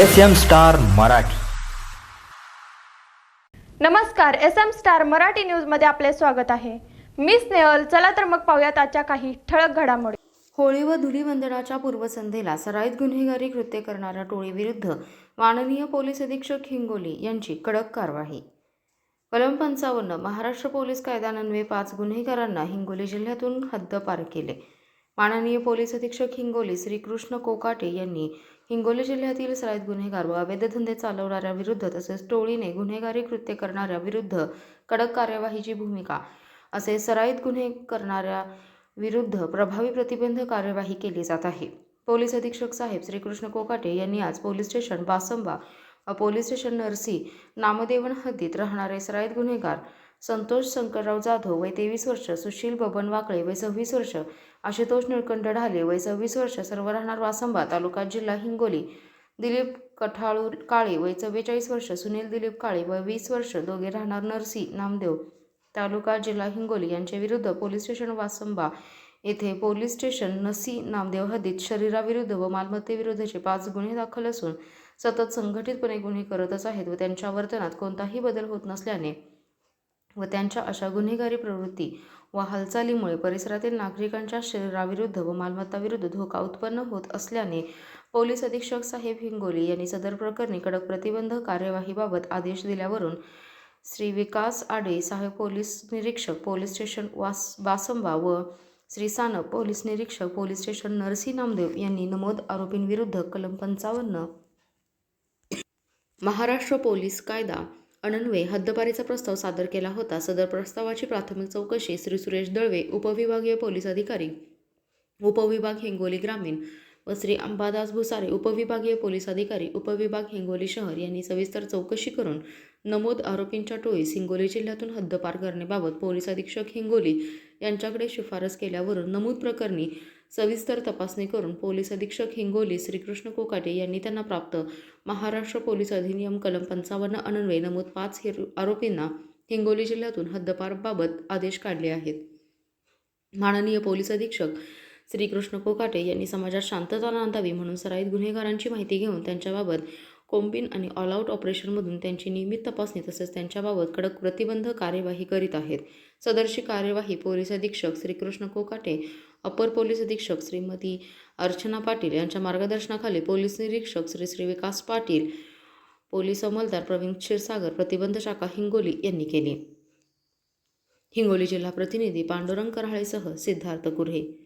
S M star Marathi. नमस्कार S M star Marathi न्यूजमध्ये आपले स्वागत आहे. मी स्नेहल चला तर मग पाहूयात आजच्या काही ठळक घडामोडी. होळी व धुलीवंदनाच्या पूर्वसंध्येला सराईत गुन्हेगारी कृत्य करणाऱ्या टोळीविरुद्ध माननीय पोलीस अधीक्षक हिंगोली यांची कडक कारवाई. कलम पंचावन्न महाराष्ट्र पोलीस कायद्यान्वये पाच गुन्हेगारांना हिंगोली जिल्ह्यातून हद्दपार केले. माननीय पोलीस अधीक्षक हिंगोली श्रीकृष्ण कोकाटे यांनी हिंगोली जिल्ह्यातील सराईत गुन्हेगार व अवैध धंदे चालवणाऱ्या विरुद्ध तसेच टोळीने गुन्हेगारी कृत्य करणाऱ्या विरुद्ध कडक कार्यवाहीची भूमिका असे सराईत गुन्हे करणाऱ्या विरुद्ध प्रभावी प्रतिबंध कार्यवाही केली जात आहे. पोलीस अधीक्षक साहेब श्रीकृष्ण कोकाटे यांनी आज पोलीस स्टेशन बासंबा व पोलीस स्टेशन नरसी नामदेवन हद्दीत राहणारे सराईत गुन्हेगार संतोष शंकरराव जाधव वय तेवीस वर्ष सुशील बबन वाकळे वय सव्वीस वर्ष आशुतोष निळकंठ ढाले वय सव्वीस वर्ष सर्व राहणार वासंबा तालुका जिल्हा हिंगोली. दिलीप कठाळू काळे वय चव्वेचाळीस वर्ष सुनील दिलीप काळे वय वीस वर्ष दोघे राहणार नरसी नामदेव. तालुका जिल्हा हिंगोली यांच्याविरुद्ध पोलीस स्टेशन वासंबा येथे पोलीस स्टेशन नसी नामदेव हद्दीत शरीराविरुद्ध व मालमत्तेविरुद्धचे पाच गुन्हे दाखल असून सतत संघटितपणे गुन्हे करतच आहेत व त्यांच्या वर्तनात कोणताही बदल होत नसल्याने व त्यांच्या अशा गुन्हेगारी प्रवृत्ती व हालचालीमुळे परिसरातील नागरिकांच्या शरीराविरुद्ध व मालमत्ताविरुद्ध धोका उत्पन्न होत असल्याने पोलीस अधीक्षक साहेब हिंगोली यांनी सदर प्रकरणी कडक प्रतिबंध कार्यवाहीबाबत आदेश दिल्यावरून श्री विकास आडे साहेब पोलीस निरीक्षक पोलीस स्टेशन वास बासंबा व श्री सानप पोलीस निरीक्षक पोलीस स्टेशन नरसी नामदेव यांनी नमोद आरोपींविरुद्ध कलम पंचावन्न. महाराष्ट्र पोलीस कायदा अनन्वे हद्दपारीचा प्रस्ताव सादर केला होता. सदर प्रस्तावाची प्राथमिक चौकशी श्री सुरेश दळवे उपविभागीय पोलीस अधिकारी उपविभाग हिंगोली ग्रामीण व श्री अंबादास भुसारे उपविभागीय पोलीस अधिकारी उपविभाग हिंगोली शहर यांनी सविस्तर चौकशी करून नमोद आरोपींच्या टोळीस हिंगोली जिल्ह्यातून हद्दपार करण्याबाबत पोलीस अधीक्षक हिंगोली यांच्याकडे शिफारस केल्यावरून नमूद प्रकरणी सविस्तर तपासणी करून पोलीस अधीक्षक हिंगोली श्रीकृष्ण कोकाटे यांनी त्यांना प्राप्त महाराष्ट्र पोलीस अधिनियम कलम पंचावन्न अन्वये नमूद पाच हिर आरोपींना हिंगोली जिल्ह्यातून हद्दपारबाबत आदेश काढले आहेत. माननीय पोलीस अधीक्षक श्रीकृष्ण कोकाटे यांनी समाजात शांतता नांदावी म्हणून सराईत गुन्हेगारांची माहिती घेऊन त्यांच्याबाबत कोम्बिन आणि ऑल आऊट ऑपरेशनमधून त्यांची नियमित तपासणी तसेच त्यांच्याबाबत कडक प्रतिबंध कार्यवाही करीत आहेत. सदरची कार्यवाही पोलीस अधीक्षक श्रीकृष्ण कोकाटे अपर पोलीस अधीक्षक श्रीमती अर्चना पाटील यांच्या मार्गदर्शनाखाली पोलीस निरीक्षक श्री श्री विकास पाटील पोलीस अंमलदार प्रवीण क्षीरसागर प्रतिबंध शाखा हिंगोली यांनी केली. हिंगोली जिल्हा प्रतिनिधी पांडुरंग कराळेसह सिद्धार्थ गुर्हे